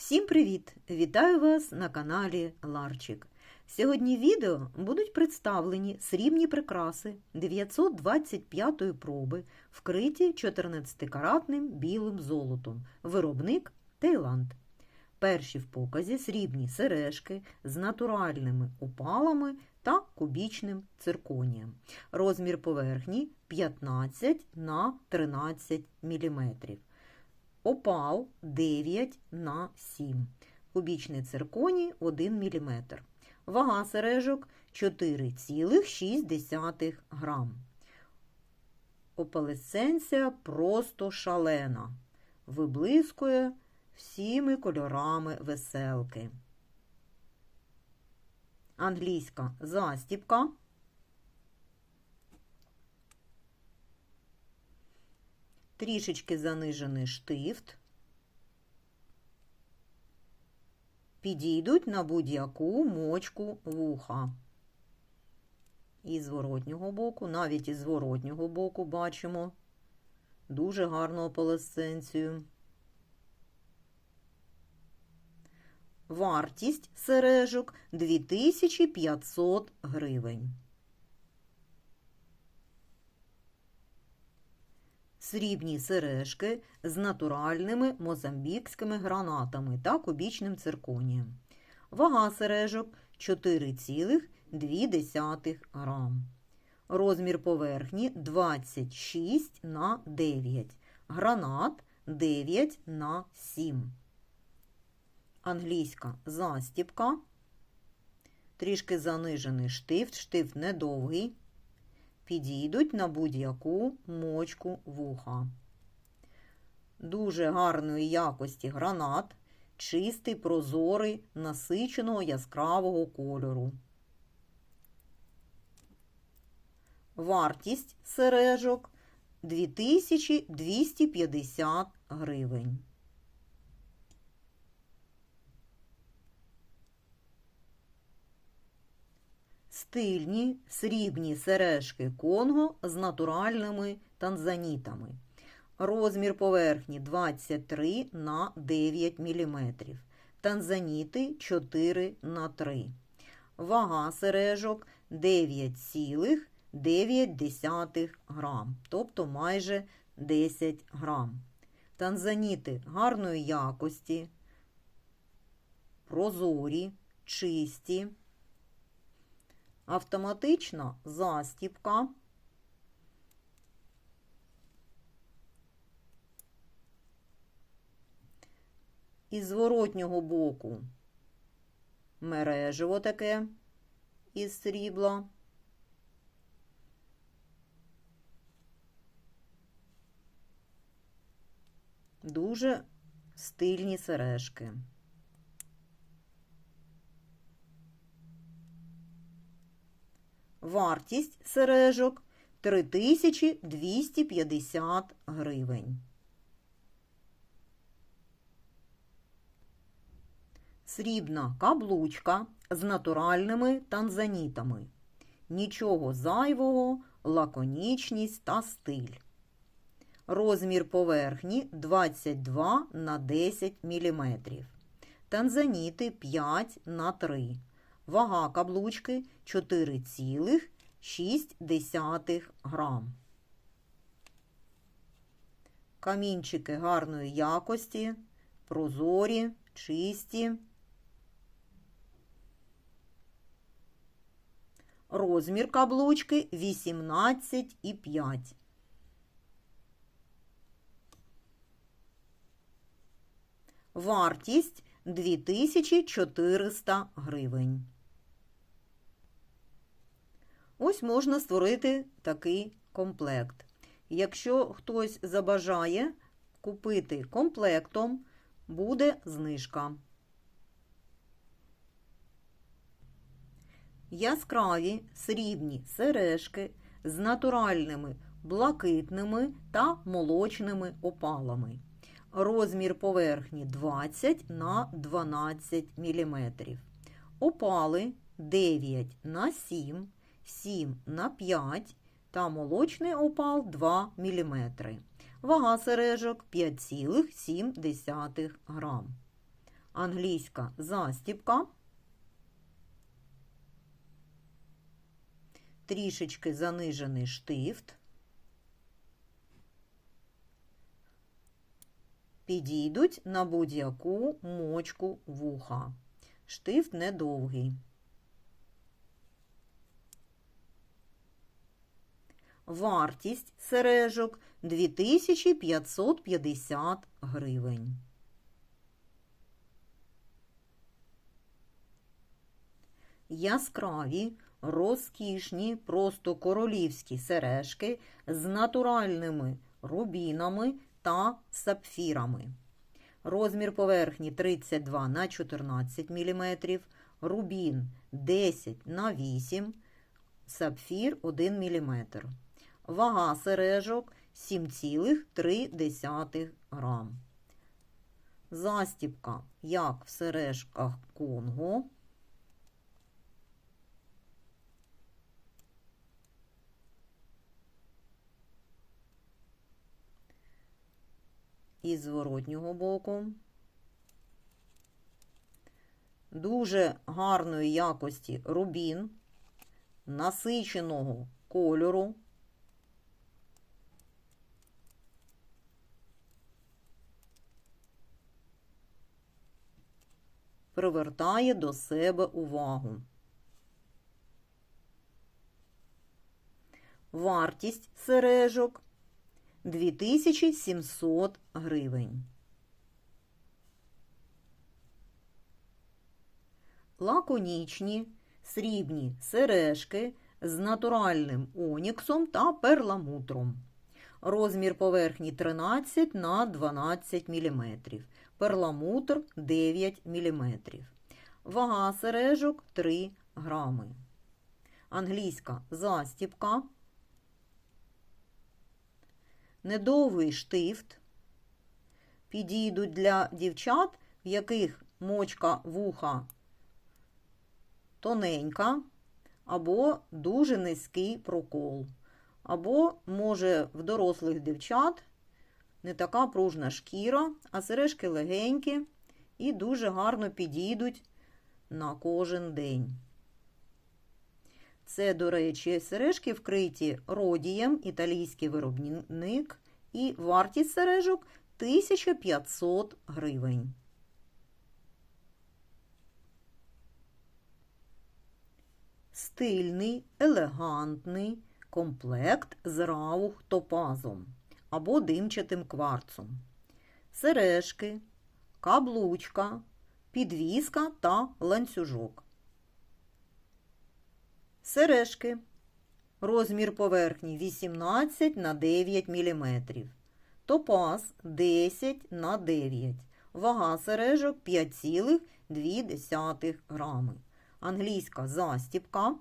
Всім привіт! Вітаю вас на каналі Ларчик. Сьогодні відео будуть представлені срібні прикраси 925-ї проби, вкриті 14-каратним білим золотом. Виробник Таїланд. Перші в показі срібні сережки з натуральними опалами та кубічним цирконієм. Розмір поверхні 15 на 13 мм. Опал 9 на 7. Кубічний цирконій 1 мм. Вага сережок 4,6 грам. Опалесценція просто шалена. Виблискує всіми кольорами веселки. Англійська застіпка. Трішечки занижений штифт. Підійдуть на будь-яку мочку вуха. І зворотнього боку, навіть із зворотнього боку бачимо дуже гарну опалесценцію. Вартість сережок 2500 гривень. Срібні сережки з натуральними мозамбікськими гранатами та кубічним цирконієм. Вага сережок 4,2 грам. Розмір поверхні 26 на 9. Гранат 9 на 7. Англійська застіпка. Трішки занижений штифт, штифт недовгий підійдуть на будь-яку мочку вуха. Дуже гарної якості гранат, чистий, прозорий, насиченого яскравого кольору. Вартість сережок 2250 гривень. Стильні срібні сережки Конго з натуральними танзанітами. Розмір поверхні 23 на 9 мм. Танзаніти 4 на 3 Вага сережок 9,9 грам, тобто майже 10 грам. Танзаніти гарної якості, прозорі, чисті автоматична застіпка. Із зворотнього боку мережево таке із срібла. Дуже стильні сережки. Вартість сережок 3250 гривень. Срібна каблучка з натуральними танзанітами. Нічого зайвого, лаконічність та стиль. Розмір поверхні 22 на 10 мм. Танзаніти 5 на 3 Вага каблучки 4,6 грам. Камінчики гарної якості, прозорі, чисті. Розмір каблучки 18,5. Вартість 2400 гривень. Ось можна створити такий комплект. Якщо хтось забажає купити комплектом, буде знижка. Яскраві срібні сережки з натуральними блакитними та молочними опалами. Розмір поверхні 20 на 12 мм. Опали 9 на 7 7 на 5 та молочний опал 2 мм. Вага сережок 5,7 грам. англійська застіпка. Трішечки занижений штифт. Підійдуть на будь-яку мочку вуха. Штифт недовгий. Вартість сережок 2550 гривень. Яскраві, розкішні, просто королівські сережки з натуральними рубінами та сапфірами. Розмір поверхні 32 на 14 мм, рубін 10 на 8 сапфір 1 мм. Вага сережок 7,3 грам. Застіпка, як в сережках Конго. І зворотнього боку. Дуже гарної якості рубін, насиченого кольору. Привертає до себе увагу. Вартість сережок 2700 гривень. Лаконічні срібні сережки з натуральним оніксом та перламутром. Розмір поверхні 13 на 12 мм. Перламутр 9 мм. Вага сережок 3 грами. Англійська застіпка. Недовгий штифт. Підійдуть для дівчат, в яких мочка вуха тоненька, або дуже низький прокол. Або, може, в дорослих дівчат не така пружна шкіра, а сережки легенькі і дуже гарно підійдуть на кожен день. Це, до речі, сережки вкриті родієм, італійський виробник, і вартість сережок 1500 гривень. Стильний, елегантний комплект з раух топазом або димчатим кварцом. Сережки, каблучка, підвіска та ланцюжок. Сережки. Розмір поверхні 18 на 9 мм. Топаз 10 на 9 Вага сережок 5,2 грами. Англійська застіпка.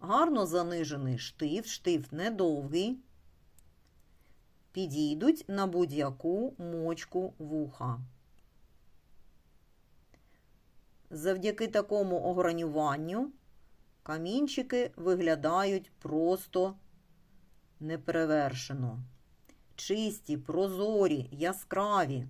Гарно занижений штифт, штифт недовгий. Підійдуть на будь-яку мочку вуха. Завдяки такому огранюванню камінчики виглядають просто неперевершено. Чисті, прозорі, яскраві.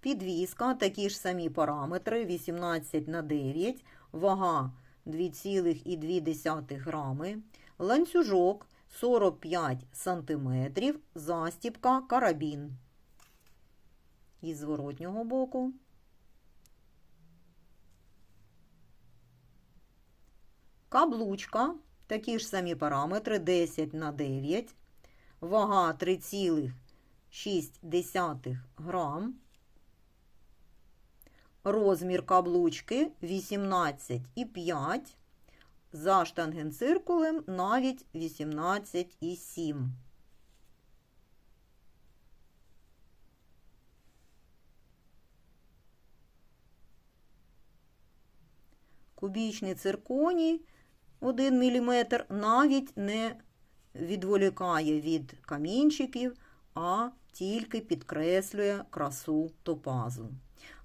Підвіска, такі ж самі параметри 18 на 9, вага 2,2 грами, ланцюжок 45 см, застіпка карабін. Із зворотнього боку. Каблучка, такі ж самі параметри 10 на 9, вага 3,6 грам. Розмір каблучки 18,5, за штангенциркулем навіть 18,7. Кубічний цирконій 1 мм навіть не відволікає від камінчиків, а тільки підкреслює красу топазу.